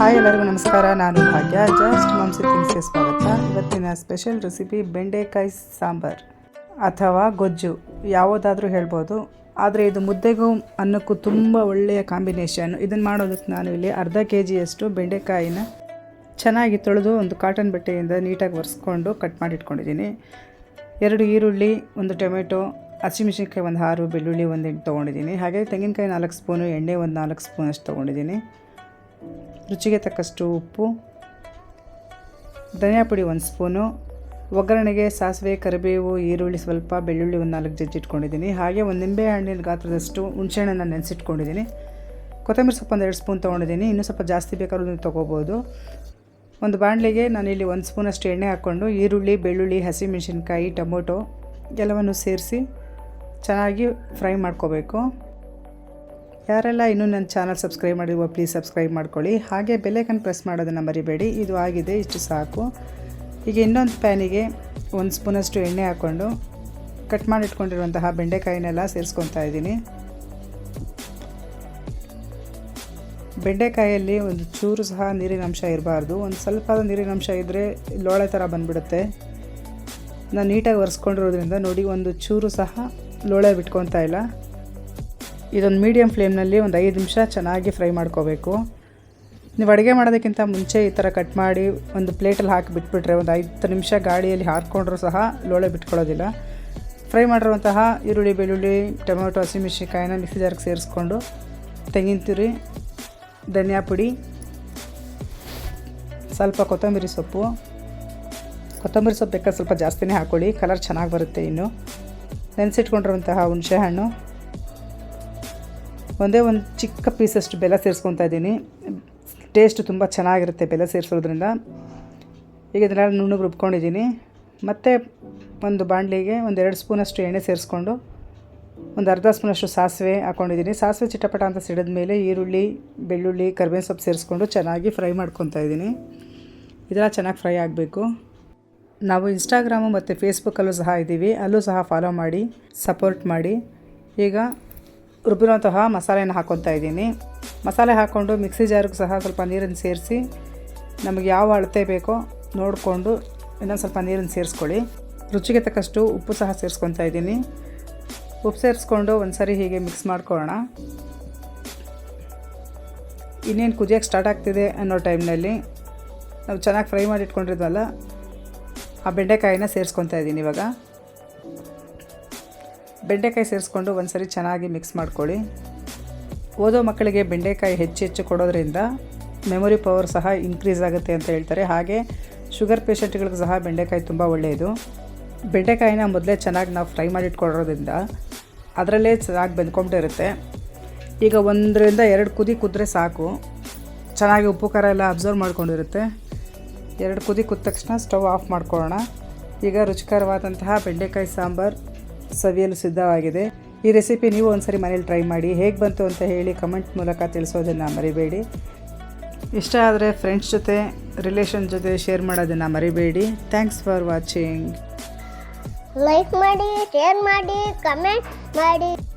Hi ಎಲ್ಲರಿಗೂ ನಮಸ್ಕಾರ, ನಾನು ಭಾಗ್ಯ. ಜಸ್ಟ್ ಮಾಂಸಿ ತಿನ್ಸಿ ಸ್ವಾಗತ. ಇವತ್ತಿನ ಸ್ಪೆಷಲ್ ರೆಸಿಪಿ ಬೆಂಡೆಕಾಯಿ ಸಾಂಬಾರ್ ಅಥವಾ ಗೊಜ್ಜು, ಯಾವುದಾದ್ರೂ ಹೇಳ್ಬೋದು. ಆದರೆ ಇದು ಮುದ್ದೆಗೂ ಅನ್ನಕ್ಕೂ ತುಂಬ ಒಳ್ಳೆಯ ಕಾಂಬಿನೇಷನ್ ಇದನ್ನು ಮಾಡೋದಕ್ಕೆ ನಾನು ಇಲ್ಲಿ ಅರ್ಧ ಕೆ ಜಿಯಷ್ಟು ಬೆಂಡೆಕಾಯಿನ ಚೆನ್ನಾಗಿ ತೊಳೆದು ಒಂದು ಕಾಟನ್ ಬಟ್ಟೆಯಿಂದ ನೀಟಾಗಿ ಒರೆಸ್ಕೊಂಡು ಕಟ್ ಮಾಡಿಟ್ಕೊಂಡಿದ್ದೀನಿ. ಎರಡು ಈರುಳ್ಳಿ, ಒಂದು ಟೊಮೆಟೊ ಹಸಿಮೆಣಸಿನ್ಕಾಯಿ ಒಂದು ಆರು, ಬೆಳ್ಳುಳ್ಳಿ ಒಂದು ಎಂಟು ತೊಗೊಂಡಿದ್ದೀನಿ. ಹಾಗೆ ತೆಂಗಿನಕಾಯಿ ನಾಲ್ಕು ಸ್ಪೂನು ಎಣ್ಣೆ ಒಂದು ನಾಲ್ಕು ಸ್ಪೂನ್ ಅಷ್ಟು ತೊಗೊಂಡಿದ್ದೀನಿ. ರುಚಿಗೆ ತಕ್ಕಷ್ಟು ಉಪ್ಪು, ಧನಿಯಾ ಪುಡಿ ಒಂದು ಸ್ಪೂನು, ಒಗ್ಗರಣೆಗೆ ಸಾಸಿವೆ, ಕರಿಬೇವು, ಈರುಳ್ಳಿ ಸ್ವಲ್ಪ, ಬೆಳ್ಳುಳ್ಳಿ ಒಂದು ನಾಲ್ಕು ಜಜ್ಜಿ ಇಟ್ಕೊಂಡಿದ್ದೀನಿ. ಹಾಗೆ ಒಂದು ನಿಂಬೆ ಹಣ್ಣಿನ ಗಾತ್ರದಷ್ಟು ಹುಣಸೆಹಣ್ಣನ್ನು ನೆನೆಸಿಟ್ಕೊಂಡಿದ್ದೀನಿ. ಕೊತ್ತಂಬರಿ ಸೊಪ್ಪು ಒಂದು ಎರಡು ಸ್ಪೂನ್ ತೊಗೊಂಡಿದ್ದೀನಿ. ಇನ್ನೂ ಸ್ವಲ್ಪ ಜಾಸ್ತಿ ಬೇಕಾದ್ರೂ ತೊಗೋಬೋದು. ಒಂದು ಬಾಣಲೆಗೆ ನಾನಿಲ್ಲಿ ಒಂದು ಸ್ಪೂನಷ್ಟು ಎಣ್ಣೆ ಹಾಕ್ಕೊಂಡು ಈರುಳ್ಳಿ, ಬೆಳ್ಳುಳ್ಳಿ, ಹಸಿಮೆಣಸಿನ್ಕಾಯಿ, ಟೊಮೊಟೊ ಎಲ್ಲವನ್ನು ಸೇರಿಸಿ ಚೆನ್ನಾಗಿ ಫ್ರೈ ಮಾಡ್ಕೋಬೇಕು. ಯಾರೆಲ್ಲ ಇನ್ನೂ ನನ್ನ ಚಾನಲ್ ಸಬ್ಸ್ಕ್ರೈಬ್ ಮಾಡಿರುವ ಪ್ಲೀಸ್ ಸಬ್ಸ್ಕ್ರೈಬ್ ಮಾಡ್ಕೊಳ್ಳಿ. ಹಾಗೆ ಬೆಲೆಕನ್ನು ಪ್ರೆಸ್ ಮಾಡೋದನ್ನು ಮರಿಬೇಡಿ. ಇದು ಆಗಿದೆ, ಇಷ್ಟು ಸಾಕು. ಈಗ ಇನ್ನೊಂದು ಪ್ಯಾನಿಗೆ ಒಂದು ಸ್ಪೂನಷ್ಟು ಎಣ್ಣೆ ಹಾಕ್ಕೊಂಡು ಕಟ್ ಮಾಡಿಟ್ಕೊಂಡಿರುವಂತಹ ಬೆಂಡೆಕಾಯಿನೆಲ್ಲ ಸೇರಿಸ್ಕೊತಾ ಇದ್ದೀನಿ. ಬೆಂಡೆಕಾಯಲ್ಲಿ ಒಂದು ಚೂರು ಸಹ ನೀರಿನ ಅಂಶ ಇರಬಾರ್ದು. ಒಂದು ಸ್ವಲ್ಪ ನೀರಿನ ಅಂಶ ಇದ್ದರೆ ಲೋಳೆ ಥರ ಬಂದುಬಿಡುತ್ತೆ. ನಾನು ನೀಟಾಗಿ ಒರೆಸ್ಕೊಂಡಿರೋದ್ರಿಂದ ನೋಡಿ, ಒಂದು ಚೂರು ಸಹ ಲೋಳೆ ಬಿಟ್ಕೊತಾ ಇಲ್ಲ. ಇದೊಂದು ಮೀಡಿಯಮ್ ಫ್ಲೇಮ್ನಲ್ಲಿ ಒಂದು ಐದು ನಿಮಿಷ ಚೆನ್ನಾಗಿ ಫ್ರೈ ಮಾಡ್ಕೋಬೇಕು. ನೀವು ಅಡುಗೆ ಮಾಡೋದಕ್ಕಿಂತ ಮುಂಚೆ ಈ ಥರ ಕಟ್ ಮಾಡಿ ಒಂದು ಪ್ಲೇಟಲ್ಲಿ ಹಾಕಿ ಬಿಟ್ಬಿಟ್ರೆ ಒಂದು ಐದು ನಿಮಿಷ ಗಾಳಿಯಲ್ಲಿ ಹಾಕ್ಕೊಂಡ್ರೂ ಸಹ ಲೋಳೆ ಬಿಟ್ಕೊಳ್ಳೋದಿಲ್ಲ. ಫ್ರೈ ಮಾಡಿರುವಂತಹ ಈರುಳ್ಳಿ, ಬೆಳ್ಳುಳ್ಳಿ, ಟೊಮೆಟೊ, ಹಸಿಮೆಣ್ಸಿನ್ಕಾಯಿನ ಮಿಕ್ಸಿ ಜಾರ್ಗೆ ಸೇರಿಸ್ಕೊಂಡು ತೆಂಗಿನ ತುರಿ, ಧನಿಯಾ ಪುಡಿ, ಸ್ವಲ್ಪ ಕೊತ್ತಂಬರಿ ಸೊಪ್ಪು. ಕೊತ್ತಂಬರಿ ಸೊಪ್ಪು ಬೇಕಾದ್ರೆ ಸ್ವಲ್ಪ ಜಾಸ್ತಿನೇ ಹಾಕ್ಕೊಳ್ಳಿ ಕಲರ್ ಚೆನ್ನಾಗಿ ಬರುತ್ತೆ ಇನ್ನು. ನೆನೆಸಿಟ್ಕೊಂಡಿರುವಂತಹ ಹುಣಸೆಹಣ್ಣು. ಒಂದೇ ಒಂದು ಚಿಕ್ಕ ಪೀಸಷ್ಟು ಬೆಲ್ಲ ಸೇರಿಸ್ಕೊತಾ ಇದ್ದೀನಿ. ಟೇಸ್ಟ್ ತುಂಬ ಚೆನ್ನಾಗಿರುತ್ತೆ ಬೆಲ್ಲ ಸೇರಿಸೋದ್ರಿಂದ. ಈಗ ಇದನ್ನೆಲ್ಲ ನುಣ್ಣಗೆ ರುಬ್ಕೊಂಡಿದ್ದೀನಿ. ಮತ್ತು ಒಂದು ಬಾಣಲಿಗೆ ಒಂದು ಎರಡು ಸ್ಪೂನಷ್ಟು ಎಣ್ಣೆ ಸೇರಿಸ್ಕೊಂಡು ಒಂದು ಅರ್ಧ ಸ್ಪೂನಷ್ಟು ಸಾಸಿವೆ ಹಾಕ್ಕೊಂಡಿದ್ದೀನಿ ಸಾಸಿವೆ ಚಿಟಪಟ ಅಂತ ಸಿಡಿದ ಮೇಲೆ ಈರುಳ್ಳಿ, ಬೆಳ್ಳುಳ್ಳಿ, ಕರ್ಬೇವಿನ ಸೊಪ್ಪು ಸೇರಿಸ್ಕೊಂಡು ಚೆನ್ನಾಗಿ ಫ್ರೈ ಮಾಡ್ಕೊತಾ ಇದ್ದೀನಿ. ಇದೆಲ್ಲ ಚೆನ್ನಾಗಿ ಫ್ರೈ ಆಗಬೇಕು. ನಾವು ಇನ್ಸ್ಟಾಗ್ರಾಮು ಮತ್ತು ಫೇಸ್ಬುಕ್ಕಲ್ಲೂ ಸಹ ಇದ್ದೀವಿ. ಅಲ್ಲೂ ಸಹ ಫಾಲೋ ಮಾಡಿ ಸಪೋರ್ಟ್ ಮಾಡಿ. ಈಗ ರುಬ್ಬಿರುವಂತಹ ಮಸಾಲೆಯನ್ನು ಹಾಕ್ಕೊತಾ ಇದ್ದೀನಿ. ಮಸಾಲೆ ಹಾಕ್ಕೊಂಡು ಮಿಕ್ಸಿ ಜಾರ್ಗೆ ಸಹ ಸ್ವಲ್ಪ ನೀರನ್ನು ಸೇರಿಸಿ ನಮಗೆ ಯಾವ ಅಳತೆ ಬೇಕೋ ನೋಡಿಕೊಂಡು ಇನ್ನೊಂದು ಸ್ವಲ್ಪ ನೀರನ್ನು ಸೇರಿಸ್ಕೊಳ್ಳಿ. ರುಚಿಗೆ ತಕ್ಕಷ್ಟು ಉಪ್ಪು ಸಹ ಸೇರಿಸ್ಕೊತಾ ಇದ್ದೀನಿ. ಉಪ್ಪು ಸೇರಿಸ್ಕೊಂಡು ಒಂದು ಸರಿ ಹೀಗೆ ಮಿಕ್ಸ್ ಮಾಡ್ಕೊಳ್ಳೋಣ. ಇನ್ನೇನು ಕುದಿಯೋಕ್ಕೆ ಸ್ಟಾರ್ಟ್ ಆಗ್ತಿದೆ ಅನ್ನೋ ಟೈಮ್ನಲ್ಲಿ ನಾವು ಚೆನ್ನಾಗಿ ಫ್ರೈ ಮಾಡಿ ಇಟ್ಕೊಂಡಿದ್ವಲ್ಲ, ಆ ಬೆಂಡೆಕಾಯಿನ ಸೇರಿಸ್ಕೊತಾ ಇದ್ದೀನಿ ಇವಾಗ. ಬೆಂಡೆಕಾಯಿ ಸೇರಿಸ್ಕೊಂಡು ಒಂದ್ಸರಿ ಚೆನ್ನಾಗಿ ಮಿಕ್ಸ್ ಮಾಡ್ಕೊಳ್ಳಿ. ಓದೋ ಮಕ್ಕಳಿಗೆ ಬೆಂಡೆಕಾಯಿ ಹೆಚ್ಚು ಹೆಚ್ಚು ಕೊಡೋದ್ರಿಂದ ಮೆಮೊರಿ ಪವರ್ ಸಹ ಇನ್ಕ್ರೀಸ್ ಆಗುತ್ತೆ ಅಂತ ಹೇಳ್ತಾರೆ. ಹಾಗೆ ಶುಗರ್ ಪೇಷಂಟ್ಗಳಿಗೆ ಸಹ ಬೆಂಡೆಕಾಯಿ ತುಂಬ ಒಳ್ಳೆಯದು. ಬೆಂಡೆಕಾಯಿನ ಮೊದಲೇ ಚೆನ್ನಾಗಿ ನಾವು ಫ್ರೈ ಮಾಡಿ ಇಟ್ಕೊಳ್ಳೋದ್ರಿಂದ ಅದರಲ್ಲೇ ಚೆನ್ನಾಗಿ ಬೆಂದ್ಕೊಂಡಿರುತ್ತೆ ಈಗ ಒಂದರಿಂದ ಎರಡು ಕುದಿ ಕುದ್ರೆ ಸಾಕು. ಚೆನ್ನಾಗಿ ಉಪ್ಪು ಖಾರ ಎಲ್ಲ ಅಬ್ಸರ್ವ್ ಮಾಡ್ಕೊಂಡಿರುತ್ತೆ. ಎರಡು ಕುದಿ ಕುದ ತಕ್ಷಣ ಸ್ಟವ್ ಆಫ್ ಮಾಡ್ಕೊಳ್ಳೋಣ. ಈಗ ರುಚಿಕರವಾದಂತಹ ಬೆಂಡೆಕಾಯಿ ಸಾಂಬಾರು ಸವಿಯಲು ಸಿದ್ಧವಾಗಿದೆ. ಈ ರೆಸಿಪಿ ನೀವು ಒಂದ್ಸರಿ ಮನೇಲಿ ಟ್ರೈ ಮಾಡಿ, ಹೇಗೆ ಬಂತು ಅಂತ ಹೇಳಿ ಕಮೆಂಟ್ ಮೂಲಕ ತಿಳಿಸೋದನ್ನು ಮರಿಬೇಡಿ. ಇಷ್ಟ ಆದರೆ ಫ್ರೆಂಡ್ಸ್ ಜೊತೆ, ರಿಲೇಷನ್ ಜೊತೆ ಶೇರ್ ಮಾಡೋದನ್ನು ಮರಿಬೇಡಿ. Thanks for watching. ಲೈಕ್ ಮಾಡಿ, ಶೇರ್ ಮಾಡಿ, ಕಮೆಂಟ್ ಮಾಡಿ.